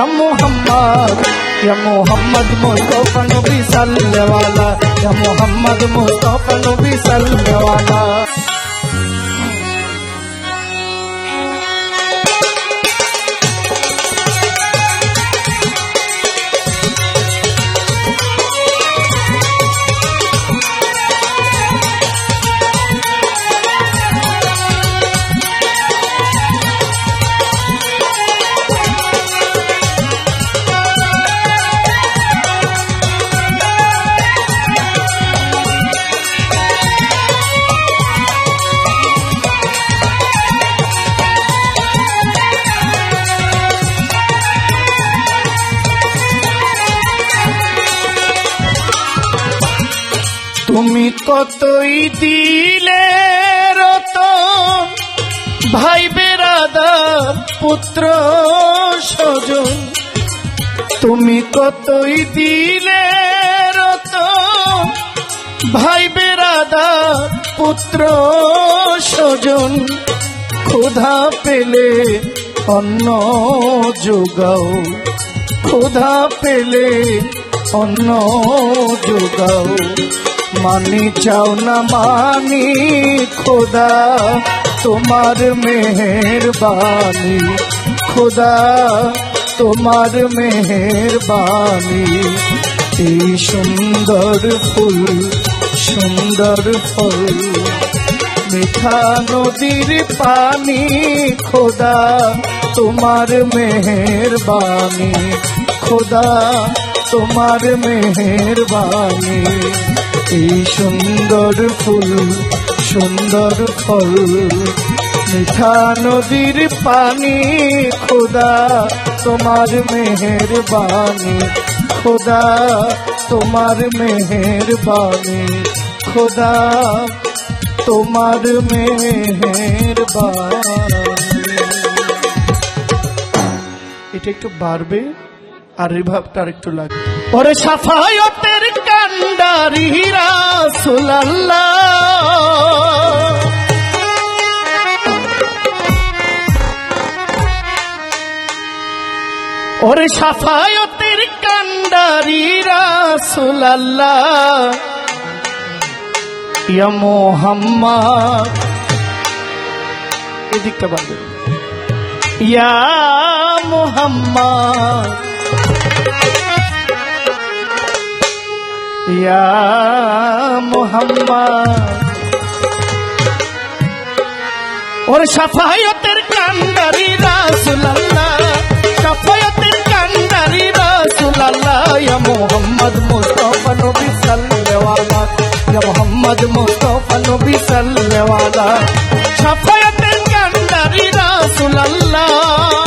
ইয়া মোহাম্মদ ইয়া মোহাম্মদ মুস্তফা নবী সাল্লাল্লাহু ইয়া মোহাম্মদ মুস্তফা নবী সাল্লাল্লাহু তুমি কতই দিলে রতন? ভাই বেরাদার পুত্র স্বজন, তুমি কতই দিলে রতন? ভাই বেরাদার পুত্র স্বজন, ক্ষুধা পেলে অন্ন যোগাও। ক্ষুধা পেলে অন্ন যোগাও। মানি চাও না মানি খোদা, তোমার মেহেরবানি। খোদা, তোমার মেহেরবানি। এই সুন্দর ফুল, সুন্দর ফল। মিঠা নদীর পানি, খোদা, তোমার মেহেরবানি। খোদা, তোমার মেহেরবানি। এই সুন্দর ফুল, সুন্দর ফল। মিঠা নদীর পানি, খোদা তোমার মেহেরবানি। খোদা তোমার মেহেরবানি। খোদা তোমার মেহেরবানি। এটা একটু বাড়বে, আর রিভাবটা একটু লাগবে। ওরে সাফায়তের কান্ডারি রাসূলুল্লাহ। ওরে সাফায়তের কান্ডারি রাসূলুল্লাহ। মোহাম্মদ। এদিকটা বাড়বে ইয়া মোহাম্মদ। ইয়া মোহাম্মদ। ওর সাফায়তের কান্ডারি রাসুলাল্লাহ, সাফায়তের কান্ডারি রাসুলাল্লাহ, ইয়া মোহাম্মদ মুস্তাফা নবী সাল্লাল্লাহু, ইয়া মোহাম্মদ মুস্তাফা নবী সাল্লাল্লাহু। সাফায়তের কান্ডারি রাসুলাল্লাহ।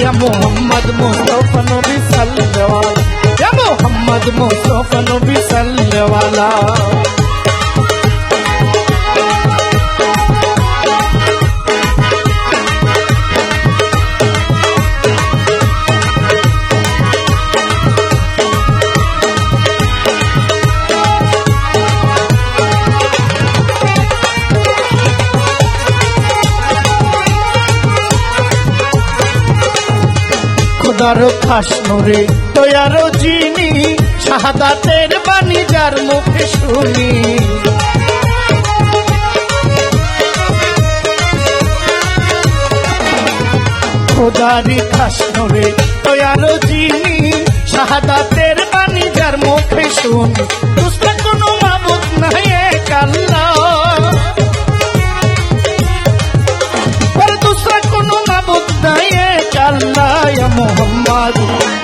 মদিনাওয়ালা ইয়া মোহাম্মদ মুস্তাফা নবী সাল্লাল্লাহু ইয়া মোহাম্মদ মুস্তাফা নবী সাল্লাল্লাহু খোদার খাস নোরে। তৈয়ার চিনি শাহাদাতের বাণী যার মুখে শুনি। খোদারি খাস নোরে তৈয়ার চিনি শাহাদাতের বাণী যার মুখে শুনি।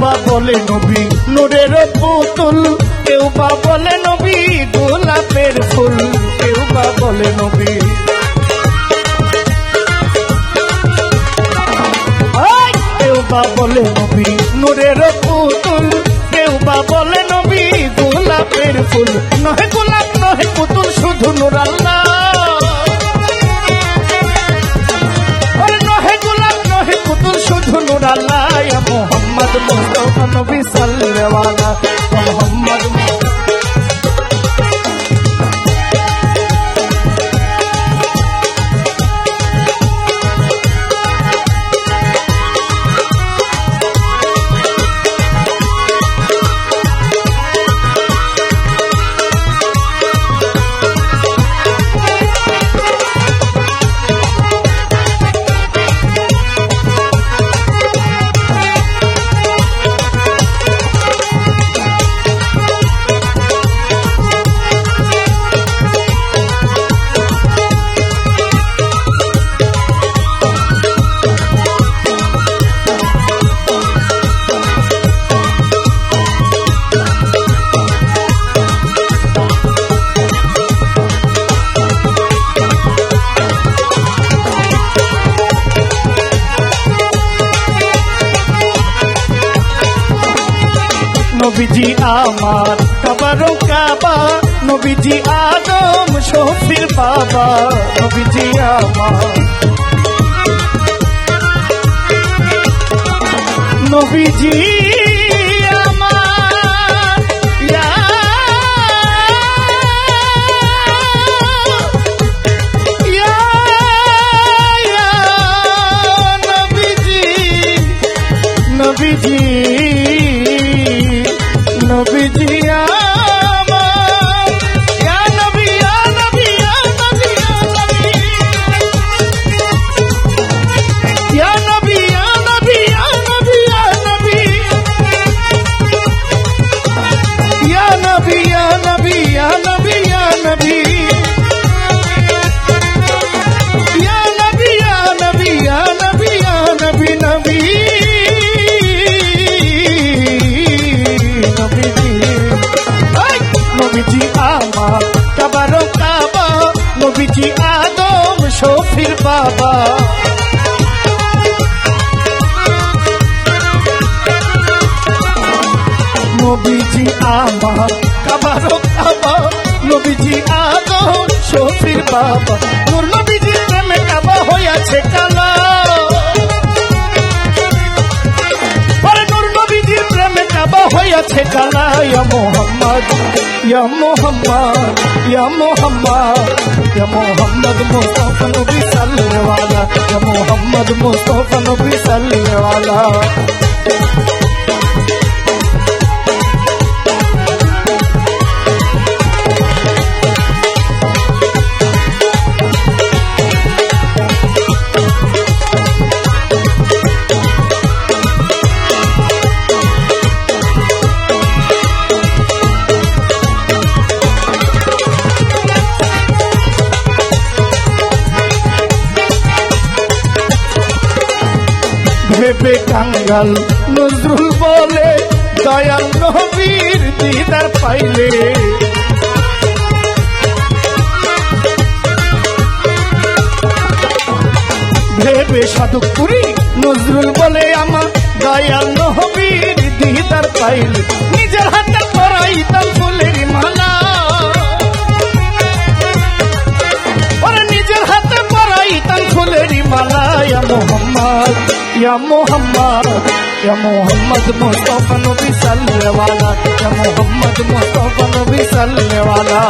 বা বলে নবী, নূরের পুতুল। কেউ বা বলে নবী, গোলাপের ফুল। কেউ বা বলে নবী। বা বলে নবী, নূরের পুতুল। কেউ বা বলে নবী, গোলাপের ফুল। নহে গোলাপ, নহে পুতুল, শুধু নূর मोहम्मद मुस्तफ़ा नबी सल्लल्लाहु अलैहि वसल्लम। मोहम्मद নবীজি আদম শফির বাবা নবীজি আমার। নবীজি নবীজি নবীজি। বাবা। নবীজি আমার কাবারো কাবা নবীজি আদম শফির বাবা। নবীজি প্রেমে কাবা হইয়াছে কালা। কালা ইয়া মোহাম্মদ ইয়া মোহাম্মদ ইয়া মোহাম্মদ ইয়া মোহাম্মদ মুস্তাফা নবী সাল্লাল্লাহু আলাইহি ইয়া মোহাম্মদ মুস্তাফা নবী সাল্লাল্লাহু আলাইহি ভেবে কাঙ্গাল, নজরুল বলে দয়াল নবীর দিদার পাইলে। ভেবে সাধুপুরি নজরুল বলে আমার দয়াল নবীর দিদার পাইলে। নিজের হাতে পরাইতাম ফুলের মালা या मोहम्मद या मोहम्मद या मोहम्मद मुस्तफ़ा नबी सल्ले वाला या मोहम्मद मुस्तफ़ा नबी सल्ले वाला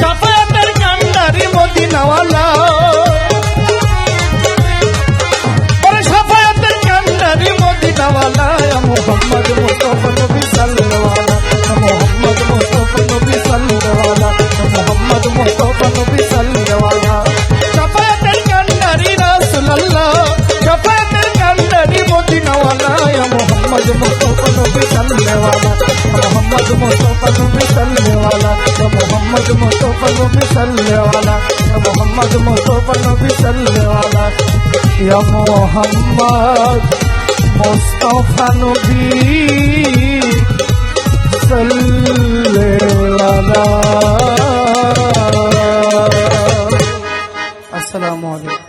शफाअतर कांडारी मदीना वाला और शफाअतर कांडारी मदीना वाला या मोहम्मद मुस्तफ़ा नबी सल्ले वाला صل على يا محمد مصطفى النبي صل على يا محمد مصطفى نبي صل على السلام عليكم